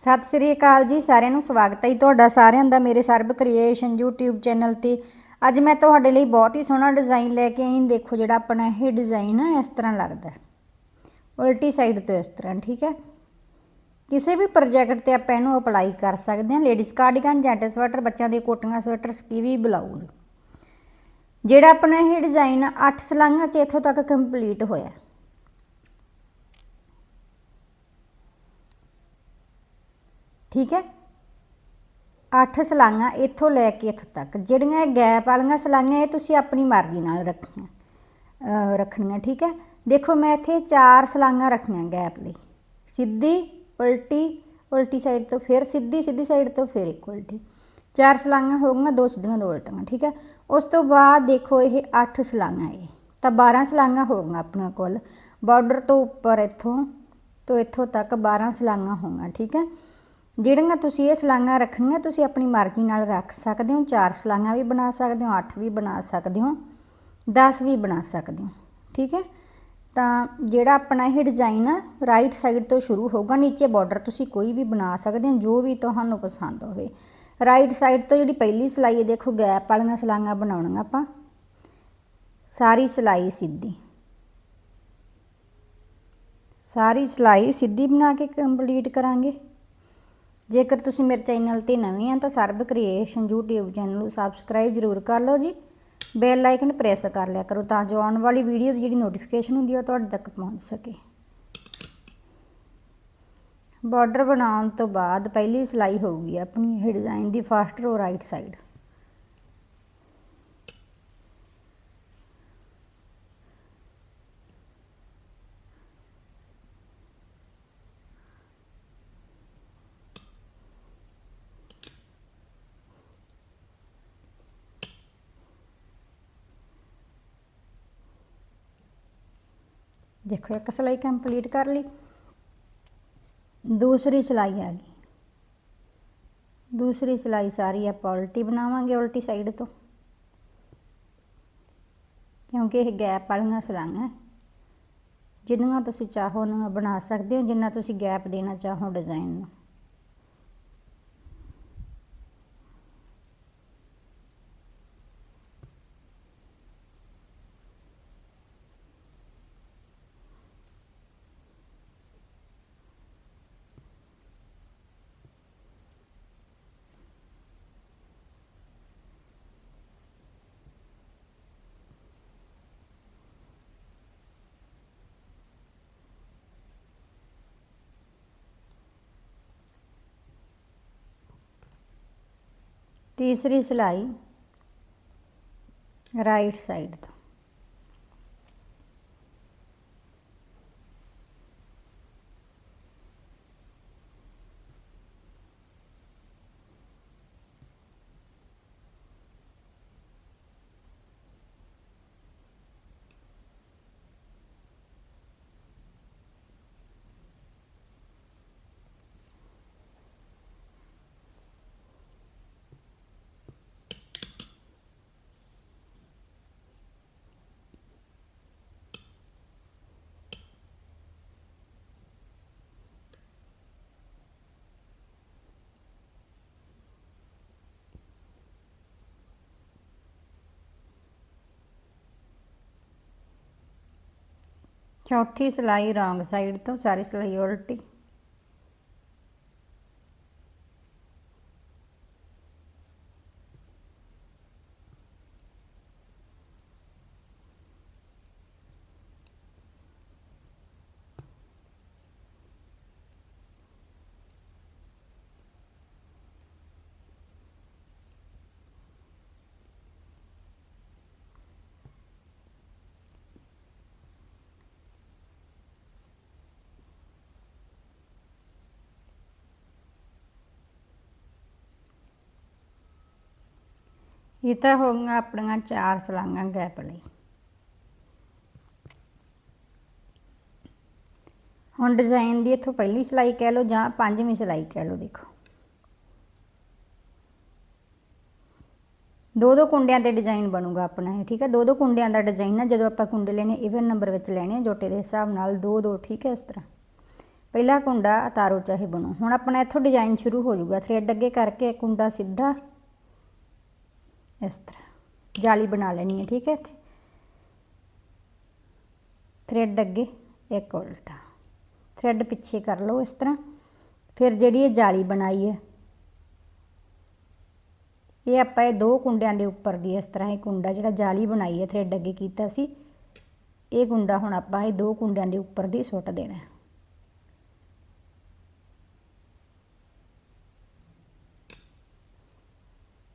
ਸਤਿ ਸ੍ਰੀ ਅਕਾਲ ਜੀ, ਸਾਰਿਆਂ ਨੂੰ ਸਵਾਗਤ ਹੈ ਜੀ ਤੁਹਾਡਾ, ਸਾਰਿਆਂ ਦਾ ਮੇਰੇ ਸਰਬ ਕ੍ਰੀਏਸ਼ਨ YouTube ਚੈਨਲ ਤੇ। ਅੱਜ ਮੈਂ ਤੁਹਾਡੇ ਲਈ ਬਹੁਤ ਹੀ ਸੋਹਣਾ ਡਿਜ਼ਾਈਨ ਲੈ ਕੇ ਆਈ। ਦੇਖੋ ਜਿਹੜਾ ਆਪਣਾ ਇਹ ਡਿਜ਼ਾਈਨ ਆ, ਇਸ ਤਰ੍ਹਾਂ ਲੱਗਦਾ। ਉਲਟੀ ਸਾਈਡ ਤੋਂ ਇਸ ਤਰ੍ਹਾਂ, ਠੀਕ ਹੈ? ਕਿਸੇ ਵੀ ਪ੍ਰੋਜੈਕਟ ਤੇ ਆਪਾਂ ਇਹਨੂੰ ਅਪਲਾਈ ਕਰ ਸਕਦੇ ਹਾਂ। ਲੇਡੀਜ਼ ਕਾਰਡੀਗਨ ਜੈਂਟ ਸਵੈਟਰ ਬੱਚਿਆਂ ਦੇ ਕੋਟੀਆਂ ਸਵੈਟਰ ਸਕੀਵੀ ਬਲਾਊਜ਼ ਜਿਹੜਾ ਆਪਣਾ ਇਹ ਡਿਜ਼ਾਈਨ 8 ਸਲਾਈਆਂ ਚ ਇੱਥੋਂ ਤੱਕ ਕੰਪਲੀਟ ਹੋਇਆ। ਠੀਕ ਹੈ? ਅੱਠ ਸਲਾਈਆਂ ਇੱਥੋਂ ਲੈ ਕੇ ਇੱਥੋਂ ਤੱਕ। ਜਿਹੜੀਆਂ ਇਹ ਗੈਪ ਵਾਲੀਆਂ ਸਲਾਈਆਂ ਇਹ ਤੁਸੀਂ ਆਪਣੀ ਮਰਜ਼ੀ ਨਾਲ ਰੱਖੀਆਂ ਰੱਖਣੀਆਂ, ਠੀਕ ਹੈ? ਦੇਖੋ, ਮੈਂ ਇੱਥੇ ਚਾਰ ਸਲਾਈਆਂ ਰੱਖੀਆਂ ਗੈਪ ਲਈ। ਸਿੱਧੀ, ਉਲਟੀ ਉਲਟੀ ਸਾਈਡ ਤੋਂ ਫਿਰ ਸਿੱਧੀ ਸਿੱਧੀ ਸਾਈਡ ਤੋਂ ਫਿਰ ਇੱਕ ਉਲਟੀ। ਚਾਰ ਸਲਾਈਆਂ ਹੋ ਗਈਆਂ, ਦੋ ਸਿੱਧੀਆਂ, ਦੋ ਉਲਟੀਆਂ, ਠੀਕ ਹੈ? ਉਸ ਤੋਂ ਬਾਅਦ ਦੇਖੋ, ਇਹ 8 ਸਲਾਈਆਂ ਇਹ। ਤਾਂ 12 ਸਲਾਈਆਂ ਹੋ ਗਈਆਂ ਆਪਣਾ ਕੋਲ। ਬਾਰਡਰ ਤੋਂ ਉੱਪਰ ਇੱਥੋਂ ਤੋਂ ਇੱਥੋਂ ਤੱਕ 12 ਸਲਾਈਆਂ ਹੋਣਗੀਆਂ ਠੀਕ ਹੈ? ਜਿਹੜੀਆਂ ਤੁਸੀਂ ਇਹ ਸਲਾਈਆਂ ਰੱਖਣੀਆਂ, ਤੁਸੀਂ ਆਪਣੀ ਮਰਜ਼ੀ ਨਾਲ ਰੱਖ ਸਕਦੇ ਹੋ। ਚਾਰ ਸਲਾਈਆਂ ਵੀ ਬਣਾ ਸਕਦੇ ਹੋ, ਅੱਠ ਵੀ ਬਣਾ ਸਕਦੇ ਹੋ 10 ਵੀ ਬਣਾ ਸਕਦੇ ਹੋ। ਠੀਕ ਹੈ? ਤਾਂ ਜਿਹੜਾ ਆਪਣਾ ਇਹ ਡਿਜ਼ਾਈਨ ਆ ਰਾਈਟ ਸਾਈਡ ਤੋਂ ਸ਼ੁਰੂ ਹੋਊਗਾ, ਨੀਚੇ ਬਾਰਡਰ ਤੁਸੀਂ ਕੋਈ ਵੀ ਬਣਾ ਸਕਦੇ ਹੋ, ਜੋ ਵੀ ਤੁਹਾਨੂੰ ਪਸੰਦ ਹੋਵੇ। ਰਾਈਟ ਸਾਈਡ ਤੋਂ ਜਿਹੜੀ ਪਹਿਲੀ ਸਲਾਈ ਹੈ, ਦੇਖੋ ਗੈਪ ਵਾਲੀਆਂ ਸਲਾਈਆਂ ਬਣਾਉਣੀਆਂ ਆਪਾਂ। ਸਾਰੀ ਸਲਾਈ ਸਿੱਧੀ। ਸਾਰੀ ਸਲਾਈ ਸਿੱਧੀ ਬਣਾ ਕੇ ਕੰਪਲੀਟ ਕਰਾਂਗੇ। ਜੇਕਰ ਤੁਸੀਂ ਮੇਰੇ ਚੈਨਲ ਤੇ ਨਵੇਂ ਆ ਤਾਂ ਸਰਬ ਕ੍ਰੀਏਸ਼ਨ YouTube ਚੈਨਲ ਨੂੰ ਸਬਸਕ੍ਰਾਈਬ ਜ਼ਰੂਰ ਕਰ ਲਓ ਜੀ। ਬੈਲ ਆਈਕਨ ਪ੍ਰੈਸ ਕਰ ਲਿਆ ਕਰੋ ਤਾਂ ਜੋ ਆਉਣ ਵਾਲੀ ਵੀਡੀਓ ਦੀ ਜਿਹੜੀ ਨੋਟੀਫਿਕੇਸ਼ਨ ਹੁੰਦੀ ਹੈ ਉਹ ਤੁਹਾਡੇ ਤੱਕ ਪਹੁੰਚ ਸਕੇ। ਬਾਰਡਰ ਬਣਾਉਣ ਤੋਂ ਬਾਅਦ ਪਹਿਲੀ ਸਿਲਾਈ ਹੋਊਗੀ ਆਪਣੀ, ਇਹ ਡਿਜ਼ਾਈਨ ਦੀ ਫਸਟ ਰੋ ਰਾਈਟ ਸਾਈਡ ਦੇਖੋ ਇੱਕ ਸਲਾਈ ਕੰਪਲੀਟ ਕਰ ਲਈ। ਦੂਸਰੀ ਸਲਾਈ ਆ ਗਈ। ਦੂਸਰੀ ਸਲਾਈ ਸਾਰੀ ਆਪਾਂ ਉਲਟੀ ਬਣਾਵਾਂਗੇ ਉਲਟੀ ਸਾਈਡ ਤੋਂ। ਕਿਉਂਕਿ ਇਹ ਗੈਪ ਵਾਲੀਆਂ ਸਲਾਈਆਂ। ਜਿੰਨੀਆਂ ਤੁਸੀਂ ਚਾਹੋ ਉਹਨਾਂ ਬਣਾ ਸਕਦੇ ਹੋ, ਜਿੰਨਾ ਤੁਸੀਂ ਗੈਪ ਦੇਣਾ ਚਾਹੋ ਡਿਜ਼ਾਈਨ ਨੂੰ। ਤੀਸਰੀ ਸਿਲਾਈ ਰਾਈਟ ਸਾਈਡ ਤੋਂ। ਚੌਥੀ ਸਿਲਾਈ ਰੋਂਗ ਸਾਈਡ ਤੋਂ ਸਾਰੀ ਸਿਲਾਈ ਉਲਟੀ। ਇਹ ਤਾਂ ਹੋ ਗਈਆਂ ਆਪਣੀਆਂ ਚਾਰ ਸਲਾਈਆਂ ਗੈਪ ਲਈ। ਹੁਣ ਡਿਜ਼ਾਈਨ ਦੀ ਇੱਥੋਂ ਪਹਿਲੀ ਸਲਾਈ ਕਹਿ ਲਓ ਜਾਂ ਪੰਜਵੀਂ ਸਲਾਈ ਕਹਿ ਲਓ ਦੇਖੋ। ਦੋ ਦੋ ਕੁੰਡਿਆਂ ਤੇ ਡਿਜ਼ਾਈਨ ਬਣੂਗਾ ਆਪਣਾ ਇਹ, ਠੀਕ ਹੈ? ਦੋ ਦੋ ਕੁੰਡਿਆਂ ਦਾ ਡਿਜ਼ਾਈਨ ਹੈ ਜਦੋਂ ਆਪਾਂ ਕੁੰਡੇ ਲੈਣੇ ਇਵਨ ਨੰਬਰ ਵਿੱਚ ਲੈਣੇ ਜੋਟੇ ਦੇ ਹਿਸਾਬ ਨਾਲ ਦੋ ਦੋ, ਠੀਕ ਹੈ, ਇਸ ਤਰ੍ਹਾਂ। ਪਹਿਲਾ ਕੁੰਡਾ ਉਤਾਰੋ ਚਾਹੇ ਬਣੋ। ਹੁਣ ਆਪਣਾ ਇੱਥੋਂ ਡਿਜ਼ਾਈਨ ਸ਼ੁਰੂ ਹੋ ਜਾਊਗਾ। ਥਰੈਡ ਅੱਗੇ ਕਰਕੇ ਕੁੰਡਾ ਸਿੱਧਾ ਇਸ ਤਰ੍ਹਾਂ। ਜਾਲੀ ਬਣਾ ਲੈਣੀ ਹੈ, ਠੀਕ ਹੈ ਇੱਥੇ? ਥਰੈਡ ਅੱਗੇ, ਇੱਕ ਉਲਟਾ। ਥਰੈਡ ਪਿੱਛੇ ਕਰ ਲਓ ਇਸ ਤਰ੍ਹਾਂ। ਫਿਰ ਜਿਹੜੀ ਇਹ ਜਾਲੀ ਬਣਾਈ ਹੈ, ਇਹ ਆਪਾਂ ਇਹ ਦੋ ਕੁੰਡਿਆਂ ਦੇ ਉੱਪਰ ਦੀ ਇਸ ਤਰ੍ਹਾਂ ਇਹ ਕੁੰਡਾ ਜਿਹੜਾ ਜਾਲੀ ਬਣਾਈ ਹੈ ਥਰੈਡ ਅੱਗੇ ਕੀਤਾ ਸੀ, ਇਹ ਕੁੰਡਾ ਹੁਣ ਆਪਾਂ ਇਹ ਦੋ ਕੁੰਡਿਆਂ ਦੇ ਉੱਪਰ ਦੀ ਸੁੱਟ ਦੇਣਾ। ਹੈ।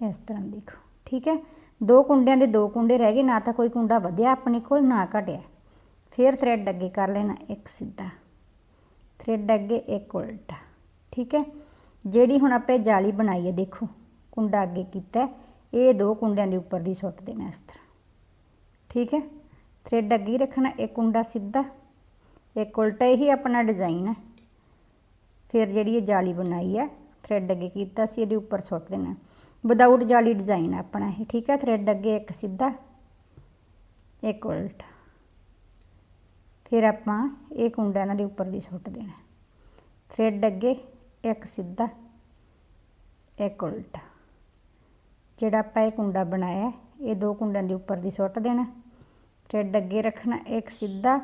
ਇਸ ਤਰ੍ਹਾਂ ਦੇਖੋ। ਠੀਕ ਹੈ? ਦੋ ਕੁੰਡਿਆਂ ਦੇ ਦੋ ਕੁੰਡੇ ਰਹਿ ਗਏ, ਨਾ ਤਾਂ ਕੋਈ ਕੁੰਡਾ ਵਧਿਆ ਆਪਣੇ ਕੋਲ, ਨਾ ਘਟਿਆ। ਫਿਰ ਥਰੈਡ ਅੱਗੇ ਕਰ ਲੈਣਾ, ਇੱਕ ਸਿੱਧਾ। ਥਰੈਡ ਅੱਗੇ ਇੱਕ ਉਲਟਾ, ਠੀਕ ਹੈ? ਜਿਹੜੀ ਹੁਣ ਆਪਾਂ ਇਹ ਜਾਲੀ ਬਣਾਈ ਹੈ, ਦੇਖੋ, ਕੁੰਡਾ ਅੱਗੇ ਕੀਤਾ ਇਹ ਦੋ ਕੁੰਡਿਆਂ ਦੇ ਉੱਪਰ ਦੀ ਸੁੱਟ ਦੇਣਾ ਇਸ ਤਰ੍ਹਾਂ। ਠੀਕ ਹੈ? ਥਰੈਡ ਅੱਗੇ ਹੀ ਰੱਖਣਾ, ਇੱਕ ਕੁੰਡਾ ਸਿੱਧਾ, ਇੱਕ ਉਲਟਾ, ਇਹੀ ਆਪਣਾ ਡਿਜ਼ਾਈਨ ਹੈ। ਫਿਰ ਜਿਹੜੀ ਇਹ ਜਾਲੀ ਬਣਾਈ ਹੈ ਥਰੈਡ ਅੱਗੇ ਕੀਤਾ ਸੀ, ਇਹਦੇ ਉੱਪਰ ਸੁੱਟ ਦੇਣਾ। ਵਿਦਆਊਟ ਜਾਲੀ ਡਿਜ਼ਾਈਨ ਹੈ ਆਪਣਾ ਇਹ ਠੀਕ ਹੈ ਥਰੈਡ ਅੱਗੇ ਇੱਕ ਸਿੱਧਾ ਇੱਕ ਉਲਟਾ ਫਿਰ ਆਪਾਂ ਇਹ ਕੁੰਡਾ ਇਹਨਾਂ ਦੇ ਉੱਪਰ ਦੀ ਸੁੱਟ ਦੇਣਾ ਥਰੈਡ ਅੱਗੇ ਇੱਕ ਸਿੱਧਾ ਇੱਕ ਉਲਟਾ ਜਿਹੜਾ ਆਪਾਂ ਇਹ ਕੁੰਡਾ ਬਣਾਇਆ ਹੈ, ਇਹ ਦੋ ਕੁੰਡਿਆਂ ਦੇ ਉੱਪਰ ਦੀ ਸੁੱਟ ਦੇਣਾ ਥਰੈਡ ਅੱਗੇ ਰੱਖਣਾ ਇੱਕ ਸਿੱਧਾ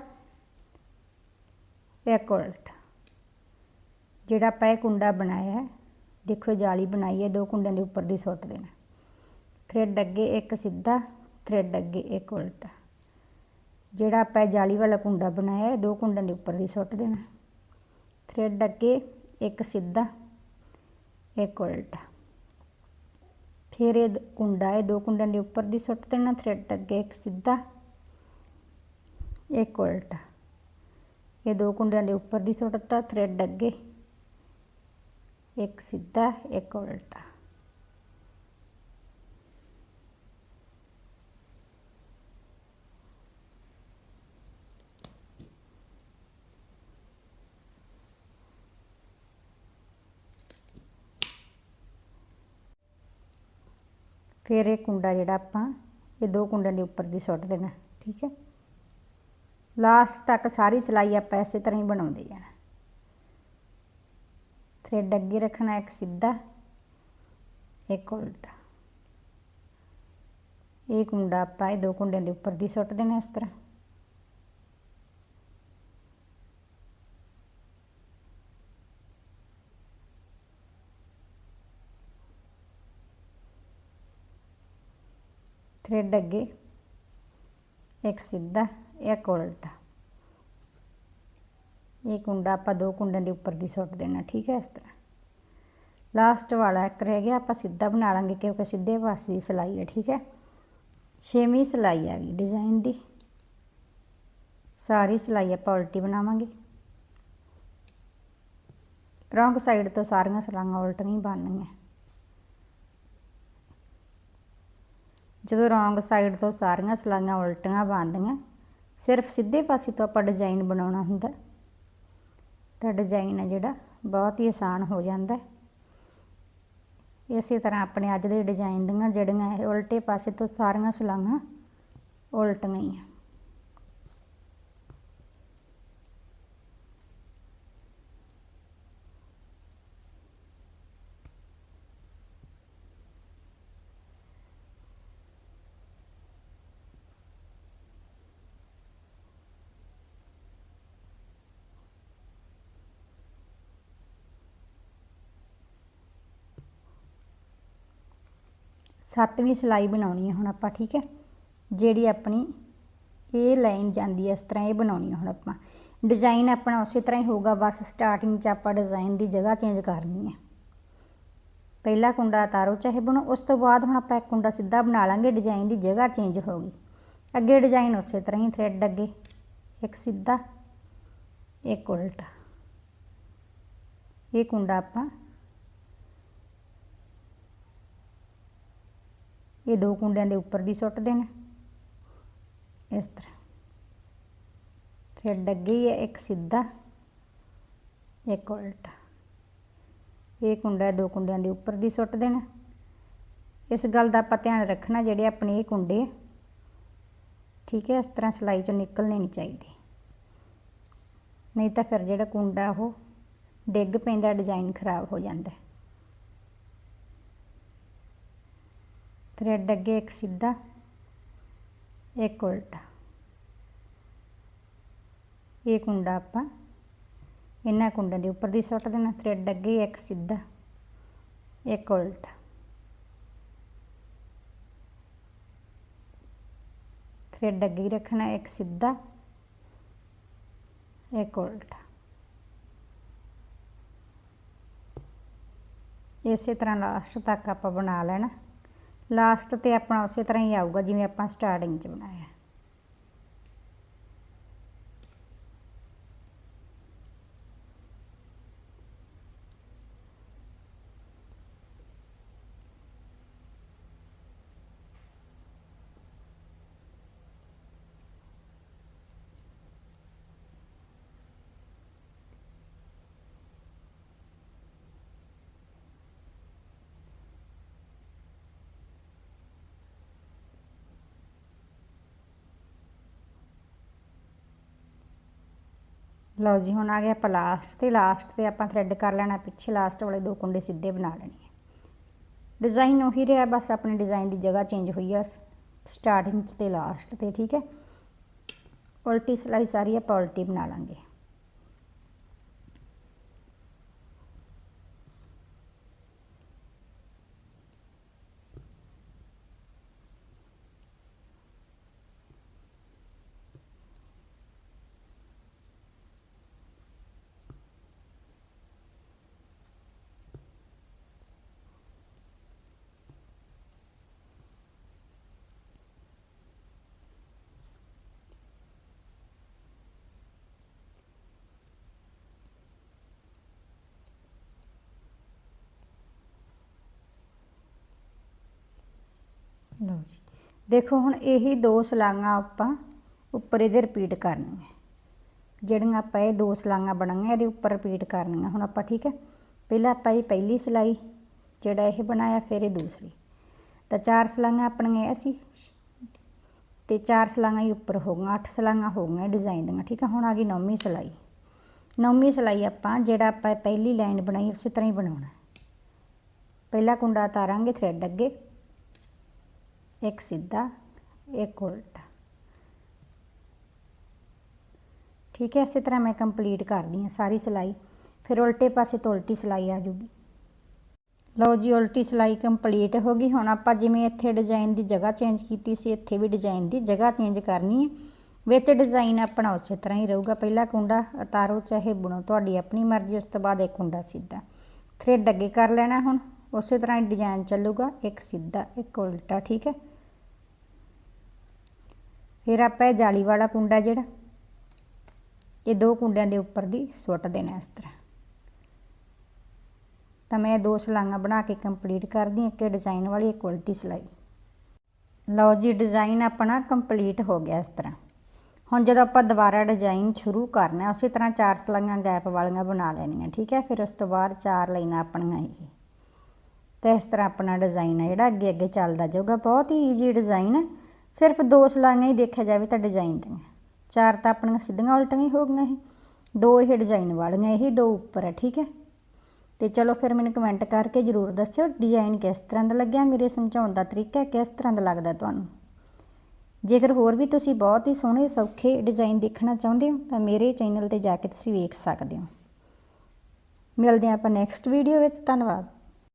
ਇੱਕ ਉਲਟਾ ਜਿਹੜਾ ਆਪਾਂ ਇਹ ਕੁੰਡਾ ਬਣਾਇਆ ਹੈ, ਦੇਖੋ ਇਹ ਜਾਲੀ ਬਣਾਈ ਹੈ, ਦੋ ਕੁੰਡਿਆਂ ਦੇ ਉੱਪਰ ਦੀ ਸੁੱਟ ਦੇਣਾ। ਥਰੈਡ ਅੱਗੇ ਇੱਕ ਸਿੱਧਾ ਥਰੈਡ ਅੱਗੇ ਇੱਕ ਉਲਟਾ। ਜਿਹੜਾ ਆਪਾਂ ਇਹ ਜਾਲੀ ਵਾਲਾ ਕੁੰਡਾ ਬਣਾਇਆ ਹੈ ਦੋ ਕੁੰਡਿਆਂ ਦੇ ਉੱਪਰ ਦੀ ਸੁੱਟ ਦੇਣਾ। ਥਰੈਡ ਅੱਗੇ ਇੱਕ ਸਿੱਧਾ, ਇੱਕ ਉਲਟਾ। ਫਿਰ ਇਹ ਦ- ਕੁੰਡਾ ਹੈ ਦੋ ਕੁੰਡਿਆਂ ਦੇ ਉੱਪਰ ਦੀ ਸੁੱਟ ਦੇਣਾ ਥਰੈਡ ਅੱਗੇ ਇੱਕ ਸਿੱਧਾ, ਇੱਕ ਉਲਟਾ। ਇਹ ਦੋ ਕੁੰਡਿਆਂ ਦੇ ਉੱਪਰ ਦੀ ਸੁੱਟਤਾ ਥਰੈਡ ਅੱਗੇ ਇੱਕ ਸਿੱਧਾ, ਇੱਕ ਉਲਟਾ। ਫਿਰ ਇਹ ਕੁੰਡਾ ਜਿਹੜਾ ਆਪਾਂ, ਇਹ ਦੋ ਕੁੰਡਿਆਂ ਦੇ ਉੱਪਰ ਦੀ ਸੁੱਟ ਦੇਣਾ, ਠੀਕ ਹੈ? ਲਾਸਟ ਤੱਕ ਸਾਰੀ ਸਿਲਾਈ ਆਪਾਂ ਇਸੇ ਤਰ੍ਹਾਂ ਹੀ ਬਣਾਉਂਦੇ ਜਾਣਾ। ਥਰੈਡ ਅੱਗੇ ਰੱਖਣਾ ਇੱਕ ਸਿੱਧਾ ਇੱਕ ਉਲਟਾ ਇਹ ਕੁੰਡਾ ਆਪਾਂ ਇਹ ਦੋ ਕੁੰਡਿਆਂ ਦੇ ਉੱਪਰ ਦੀ ਸੁੱਟ ਦੇਣਾ ਇਸ ਤਰ੍ਹਾਂ ਥਰੈਡ ਅੱਗੇ ਇੱਕ ਸਿੱਧਾ ਇੱਕ ਉਲਟਾ ਇਹ ਕੁੰਡਾ ਆਪਾਂ ਦੋ ਕੁੰਡਿਆਂ ਦੇ ਉੱਪਰ ਦੀ ਸੁੱਟ ਦੇਣਾ, ਠੀਕ ਹੈ ਇਸ ਤਰ੍ਹਾਂ। ਲਾਸਟ ਵਾਲਾ ਇੱਕ ਰਹਿ ਗਿਆ, ਆਪਾਂ ਸਿੱਧਾ ਬਣਾ ਲਾਂਗੇ ਕਿਉਂਕਿ ਸਿੱਧੇ ਪਾਸੇ ਦੀ ਸਿਲਾਈ ਹੈ, ਠੀਕ ਹੈ। ਛੇਵੀਂ ਸਿਲਾਈ ਆ ਗਈ ਡਿਜ਼ਾਈਨ ਦੀ। ਸਾਰੀ ਸਿਲਾਈ ਆਪਾਂ ਉਲਟੀ ਬਣਾਵਾਂਗੇ। ਰੌਂਗ ਸਾਈਡ ਤੋਂ ਸਾਰੀਆਂ ਸਲਾਈਆਂ ਉਲਟੀਆਂ ਹੀ ਬਣਨੀਆਂ। ਜਦੋਂ ਰੌਂਗ ਸਾਈਡ ਤੋਂ ਸਾਰੀਆਂ ਸਲਾਈਆਂ ਉਲਟੀਆਂ ਬਣਦੀਆਂ, ਸਿਰਫ ਸਿੱਧੇ ਪਾਸੇ ਤੋਂ ਆਪਾਂ ਡਿਜ਼ਾਈਨ ਬਣਾਉਣਾ ਹੁੰਦਾ। ਤਾਂ ਡਿਜ਼ਾਈਨ ਹੈ ਜਿਹੜਾ, ਬਹੁਤ ਹੀ ਆਸਾਨ ਹੋ ਜਾਂਦਾ ਇਸੇ ਤਰ੍ਹਾਂ ਆਪਣੇ ਅੱਜ ਦੇ ਡਿਜ਼ਾਈਨ ਦੀਆਂ ਜਿਹੜੀਆਂ ਇਹ ਉਲਟੇ ਪਾਸੇ ਤੋਂ ਸਾਰੀਆਂ ਸਲਾਈਆਂ ਉਲਟੀਆਂ ਹੀ ਆ। ਸੱਤਵੀਂ ਸਿਲਾਈ ਬਣਾਉਣੀ ਹੈ ਹੁਣ ਆਪਾਂ, ਠੀਕ ਹੈ? ਜਿਹੜੀ ਆਪਣੀ ਇਹ ਲਾਈਨ ਜਾਂਦੀ ਹੈ, ਇਸ ਤਰ੍ਹਾਂ ਇਹ ਬਣਾਉਣੀ ਹੈ ਹੁਣ ਆਪਾਂ। ਡਿਜ਼ਾਈਨ ਆਪਣਾ ਉਸੇ ਤਰ੍ਹਾਂ ਹੀ ਹੋਊਗਾ, ਬਸ ਸਟਾਰਟਿੰਗ 'ਚ ਆਪਾਂ ਡਿਜ਼ਾਈਨ ਦੀ ਜਗ੍ਹਾ ਚੇਂਜ ਕਰਨੀ ਹੈ। ਪਹਿਲਾ ਕੁੰਡਾ ਉਤਾਰੋ, ਚਾਹੇ ਬਣੋ, ਉਸ ਤੋਂ ਬਾਅਦ ਹੁਣ ਆਪਾਂ ਇੱਕ ਕੁੰਡਾ ਸਿੱਧਾ ਬਣਾ ਲਾਂਗੇ ਡਿਜ਼ਾਈਨ ਦੀ ਜਗ੍ਹਾ ਚੇਂਜ ਹੋ ਗਈ ਅੱਗੇ ਡਿਜ਼ਾਈਨ ਉਸੇ ਤਰ੍ਹਾਂ ਹੀ ਥਰੈਡ ਅੱਗੇ, ਇੱਕ ਸਿੱਧਾ, ਇੱਕ ਉਲਟਾ। ਇਹ ਕੁੰਡਾ ਆਪਾਂ ਇਹ ਦੋ ਕੁੰਡਿਆਂ ਦੇ ਉੱਪਰ ਦੀ ਸੁੱਟ ਦੇਣਾ। ਇਸ ਤਰ੍ਹਾਂ। ਥਰੈਡ ਅੱਗੇ ਹੀ ਹੈ ਇੱਕ ਸਿੱਧਾ, ਇੱਕ ਉਲਟਾ। ਇਹ ਕੁੰਡਾ ਦੋ ਕੁੰਡਿਆਂ ਦੇ ਉੱਪਰ ਦੀ ਸੁੱਟ ਦੇਣਾ। ਇਸ ਗੱਲ ਦਾ ਆਪਾਂ ਧਿਆਨ ਰੱਖਣਾ, ਜਿਹੜੇ ਆਪਣੇ ਇਹ ਕੁੰਡੇ ਠੀਕ ਹੈ, ਇਸ ਤਰ੍ਹਾਂ ਸਿਲਾਈ ਚੋਂ ਨਿਕਲਣੇ ਨਹੀਂ ਚਾਹੀਦੇ। ਨਹੀਂ ਤਾਂ ਫਿਰ ਜਿਹੜਾ ਕੁੰਡਾ ਉਹ ਡਿੱਗ ਪੈਂਦਾ, ਡਿਜ਼ਾਈਨ ਖਰਾਬ ਹੋ ਜਾਂਦਾ। ਥਰੈਡ ਅੱਗੇ ਇੱਕ ਸਿੱਧਾ ਇੱਕ ਉਲਟਾ ਇਹ ਕੁੰਡਾ ਆਪਾਂ ਇਹਨਾਂ ਕੁੰਡਾਂ ਦੇ ਉੱਪਰ ਦੀ ਸੁੱਟ ਦੇਣਾ ਥਰੈਡ ਅੱਗੇ ਇੱਕ ਸਿੱਧਾ ਇੱਕ ਉਲਟਾ ਥਰੈਡ ਅੱਗੇ ਹੀ ਰੱਖਣਾ ਇੱਕ ਸਿੱਧਾ ਇੱਕ ਉਲਟਾ ਇਸੇ ਤਰ੍ਹਾਂ ਲਾਸਟ ਤੱਕ ਆਪਾਂ ਬਣਾ ਲੈਣਾ ਲਾਸਟ ਤੇ ਆਪਣਾ ਉਸੇ ਤਰ੍ਹਾਂ ਹੀ ਆਊਗਾ ਜਿਵੇਂ ਆਪਾਂ ਸਟਾਰਟਿੰਗ 'ਚ ਬਣਾਇਆ। ਲਓ ਜੀ, ਹੁਣ ਆ ਗਿਆ ਆਪਾਂ ਲਾਸਟ ਤੇ ਲਾਸਟ ਤੇ ਆਪਾਂ ਥਰੈਡ ਕਰ ਲੈਣਾ ਪਿੱਛੇ ਲਾਸਟ ਵਾਲੇ ਦੋ ਕੁੰਡੇ ਸਿੱਧੇ ਬਣਾ ਲੈਣੇ ਆ। ਡਿਜ਼ਾਈਨ ਉਹੀ ਰਿਹਾ, ਬਸ ਆਪਣੇ ਡਿਜ਼ਾਈਨ ਦੀ ਜਗ੍ਹਾ ਚੇਂਜ ਹੋਈ ਆ ਸਟਾਰਟਿੰਗ 'ਚ ਤੇ ਲਾਸਟ ਤੇ, ਠੀਕ ਹੈ? ਉਲਟੀ ਸਲਾਈ ਸਾਰੀ ਆਪਾਂ ਉਲਟੀ ਬਣਾ ਲਾਂਗੇ। ਲਓ ਜੀ। ਦੇਖੋ ਹੁਣ ਇਹੀ ਦੋ ਸਲਾਈਆਂ ਆਪਾਂ ਉੱਪਰ ਇਹਦੇ ਰਿਪੀਟ ਕਰਨੀਆਂ। ਜਿਹੜੀਆਂ ਆਪਾਂ ਇਹ ਦੋ ਸਲਾਈਆਂ ਬਣਾਈਆਂ, ਇਹਦੇ ਉੱਪਰ ਰਿਪੀਟ ਕਰਨੀਆਂ। ਹੁਣ ਆਪਾਂ ਠੀਕ ਹੈ, ਪਹਿਲਾਂ ਆਪਾਂ ਇਹ ਪਹਿਲੀ ਸਲਾਈ, ਜਿਹੜਾ ਇਹ ਬਣਾਇਆ, ਫਿਰ ਇਹ ਦੂਸਰੀ। ਤਾਂ ਚਾਰ ਸਲਾਈਆਂ ਆਪਣੀਆਂ ਇਹ ਸੀ। ਤੇ ਚਾਰ ਸਲਾਈਆਂ ਹੀ ਉੱਪਰ ਹੋ ਗਈਆਂ, ਅੱਠ ਸਲਾਈਆਂ ਹੋ ਗਈਆਂ ਡਿਜ਼ਾਈਨ ਦੀਆਂ। ਠੀਕ ਹੈ, ਹੁਣ ਆ ਗਈ ਨੌਵੀਂ ਸਲਾਈ। ਨੌਵੀਂ ਸਲਾਈ ਆਪਾਂ, ਜਿਹੜਾ ਆਪਾਂ ਪਹਿਲੀ ਲਾਈਨ ਬਣਾਈ, ਉਸੇ ਤਰ੍ਹਾਂ ਹੀ ਬਣਾਉਣਾ। ਪਹਿਲਾ ਕੁੰਡਾ ਉਤਾਰਾਂਗੇ ਥਰੈਡ ਅੱਗੇ। ਇੱਕ ਸਿੱਧਾ ਇੱਕ ਉਲਟਾ ਠੀਕ ਹੈ, ਇਸੇ ਤਰ੍ਹਾਂ ਮੈਂ ਕੰਪਲੀਟ ਕਰਦੀ ਹਾਂ ਸਾਰੀ ਸਿਲਾਈ। ਫਿਰ ਉਲਟੇ ਪਾਸੇ ਤੋਂ ਉਲਟੀ ਸਿਲਾਈ ਆ ਜੂਗੀ। ਲਓ ਜੀ, ਉਲਟੀ ਸਿਲਾਈ ਕੰਪਲੀਟ ਹੋ ਗਈ। ਹੁਣ ਆਪਾਂ ਜਿਵੇਂ ਇੱਥੇ ਡਿਜ਼ਾਈਨ ਦੀ ਜਗ੍ਹਾ ਚੇਂਜ ਕੀਤੀ ਸੀ, ਇੱਥੇ ਵੀ ਡਿਜ਼ਾਈਨ ਦੀ ਜਗ੍ਹਾ ਚੇਂਜ ਕਰਨੀ ਹੈ। ਵਿੱਚ ਡਿਜ਼ਾਈਨ ਆਪਣਾ ਉਸੇ ਤਰ੍ਹਾਂ ਹੀ ਰਹੂਗਾ। ਪਹਿਲਾ ਕੁੰਡਾ ਉਤਾਰੋ, ਚਾਹੇ ਬੁਣੋ, ਤੁਹਾਡੀ ਆਪਣੀ ਮਰਜ਼ੀ, ਉਸ ਤੋਂ ਬਾਅਦ ਇੱਕ ਕੁੰਡਾ ਸਿੱਧਾ। ਥਰੈਡ ਅੱਗੇ ਕਰ ਲੈਣਾ ਹੁਣ। ਉਸੇ ਤਰ੍ਹਾਂ ਹੀ ਡਿਜ਼ਾਈਨ ਚੱਲੂਗਾ। ਇੱਕ ਸਿੱਧਾ, ਇੱਕ ਉਲਟਾ, ਠੀਕ ਹੈ? ਫਿਰ ਆਪਾਂ ਇਹ ਜਾਲੀ ਵਾਲਾ ਕੁੰਡਾ ਜਿਹੜਾ, ਇਹ ਦੋ ਕੁੰਡਿਆਂ ਦੇ ਉੱਪਰ ਦੀ ਸੁੱਟ ਦੇਣਾ ਇਸ ਤਰ੍ਹਾਂ। ਤਾਂ ਮੈਂ ਦੋ ਸਲਾਈਆਂ ਬਣਾ ਕੇ ਕੰਪਲੀਟ ਕਰਦੀ ਹਾਂ, ਇੱਕ ਡਿਜ਼ਾਈਨ ਵਾਲੀ, ਇੱਕ ਉਲਟੀ ਸਲਾਈ। ਲਓ ਜੀ ਡਿਜ਼ਾਈਨ ਆਪਣਾ ਕੰਪਲੀਟ ਹੋ ਗਿਆ ਇਸ ਤਰ੍ਹਾਂ। ਹੁਣ ਜਦੋਂ ਆਪਾਂ ਦੁਬਾਰਾ ਡਿਜ਼ਾਈਨ ਸ਼ੁਰੂ ਕਰਨਾ ਉਸੇ ਤਰ੍ਹਾਂ ਚਾਰ ਸਲਾਈਆਂ ਗੈਪ ਵਾਲੀਆਂ ਬਣਾ ਲੈਣੀਆਂ, ਠੀਕ ਹੈ? ਫਿਰ ਉਸ ਤੋਂ ਬਾਅਦ ਚਾਰ ਲਾਈਨਾਂ ਆਪਣੀਆਂ ਇਹ। ਤੇ ਇਸ ਤਰ੍ਹਾਂ ਆਪਣਾ ਡਿਜ਼ਾਈਨ ਹੈ ਜਿਹੜਾ ਅੱਗੇ ਅੱਗੇ ਚੱਲਦਾ ਜਾਊਗਾ। ਬਹੁਤ ਹੀ ਈਜ਼ੀ ਡਿਜ਼ਾਈਨ ਹੈ। ਸਿਰਫ ਦੋ ਸਲਾਈਆਂ ਹੀ ਦੇਖਿਆ ਜਾਵੇ ਤਾਂ ਡਿਜ਼ਾਈਨ ਦੀਆਂ। ਚਾਰ ਤਾਂ ਆਪਣੀਆਂ ਸਿੱਧੀਆਂ ਉਲਟੀਆਂ ਹੀ ਹੋ ਗਈਆਂ ਇਹ ਦੋ ਇਹ ਡਿਜ਼ਾਈਨ ਵਾਲੀਆਂ, ਇਹ ਦੋ ਉੱਪਰ ਹੈ ਠੀਕ ਹੈ? ਤੇ ਚਲੋ ਫਿਰ ਮੈਨੂੰ ਕਮੈਂਟ ਕਰਕੇ ਜਰੂਰ ਦੱਸਿਓ ਡਿਜ਼ਾਈਨ ਕਿਸ ਤਰ੍ਹਾਂ ਦਾ ਲੱਗਿਆ, ਮੇਰੇ ਸਮਝਾਉਣ ਦਾ ਤਰੀਕਾ ਕਿਸ ਤਰ੍ਹਾਂ ਦਾ ਲੱਗਦਾ ਤੁਹਾਨੂੰ? ਜੇਕਰ ਹੋਰ ਵੀ ਤੁਸੀਂ ਬਹੁਤ ਹੀ ਸੋਹਣੇ, ਸੌਖੇ ਡਿਜ਼ਾਈਨ ਦੇਖਣਾ ਚਾਹੁੰਦੇ ਹੋ, ਤਾਂ ਮੇਰੇ ਚੈਨਲ ਤੇ ਜਾ ਕੇ ਤੁਸੀਂ ਵੇਖ ਸਕਦੇ ਹੋ। ਮਿਲਦੇ ਹਾਂ ਆਪਾਂ ਨੈਕਸਟ ਵੀਡੀਓ ਵਿੱਚ, ਧੰਨਵਾਦ।